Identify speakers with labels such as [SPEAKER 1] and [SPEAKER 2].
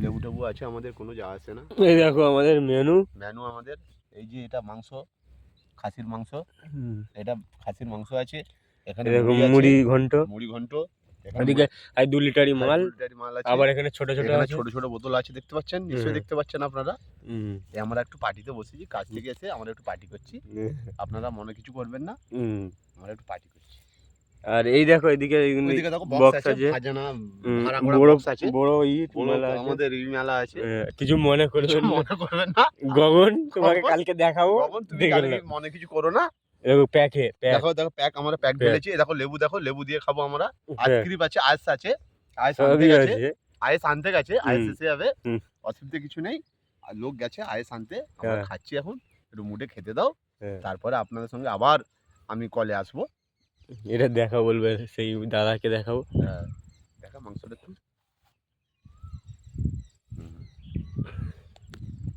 [SPEAKER 1] লেবু টেবু আছে আমাদের কোনো যা আসে না।
[SPEAKER 2] এই দেখো আমাদের মেনু।
[SPEAKER 1] মেনু আমাদের এই যে এটা মাংস খাসির মাংস এটা খাসির মাংস আছে এখানে
[SPEAKER 2] দেখো
[SPEAKER 1] মুড়ি
[SPEAKER 2] ঘন্ট।
[SPEAKER 1] মুড়ি ঘন্ট
[SPEAKER 2] আর দু লিটারি
[SPEAKER 1] মা-
[SPEAKER 2] মাল। আবার এখানে ছোট ছোট
[SPEAKER 1] ছোট ছোট বোতল আছে দেখতে পাচ্ছেন? নিশ্চয়ই দেখতে পাচ্ছেন আপনারা। আমরা একটু পার্টিতে বসেছি কাজ থেকে এসে আমরা একটু পার্টি করছি। আপনারা মনে কিছু করবেন না। আমরা একটু পার্টি করছি।
[SPEAKER 2] আর এই দেখো এদিকে
[SPEAKER 1] দেখো
[SPEAKER 2] বক্স
[SPEAKER 1] আছে খাজানা
[SPEAKER 2] বড়
[SPEAKER 1] আছে।
[SPEAKER 2] বড় ই মেলা
[SPEAKER 1] আমাদের এই মেলা আছে।
[SPEAKER 2] কিছু মনে করবেন
[SPEAKER 1] মনে করবেন না।
[SPEAKER 2] গগন তোমাকে কালকে দেখাবো।
[SPEAKER 1] বাবন, তুমি
[SPEAKER 2] দেখে
[SPEAKER 1] কালকে
[SPEAKER 2] নাও।
[SPEAKER 1] মনে কিছু করো না।
[SPEAKER 2] দেখো প্যাকে
[SPEAKER 1] দেখো দেখো প্যাক আমরা প্যাক এই দেখো লেবু দেখো লেবু দিয়ে খাব আমরা। আইসক্রিম আছে আইস আছে। আইস আনতে গেছে। আইস আনতে গেছে আইস। এসে যাবে। অসুবিধা কিছু নেই। আর লোক গেছে আইস আনতে। আমরা
[SPEAKER 2] হ্যাঁ।
[SPEAKER 1] খাচ্ছি এখন। একটু মুডে খেতে দাও।
[SPEAKER 2] হ্যাঁ।
[SPEAKER 1] তারপরে আপনাদের সঙ্গে আবার আমি কলে আসব।
[SPEAKER 2] এটা দেখা বলবে সেই দাদাকে দেখাবো।
[SPEAKER 1] হ্যাঁ দেখা মাংসটা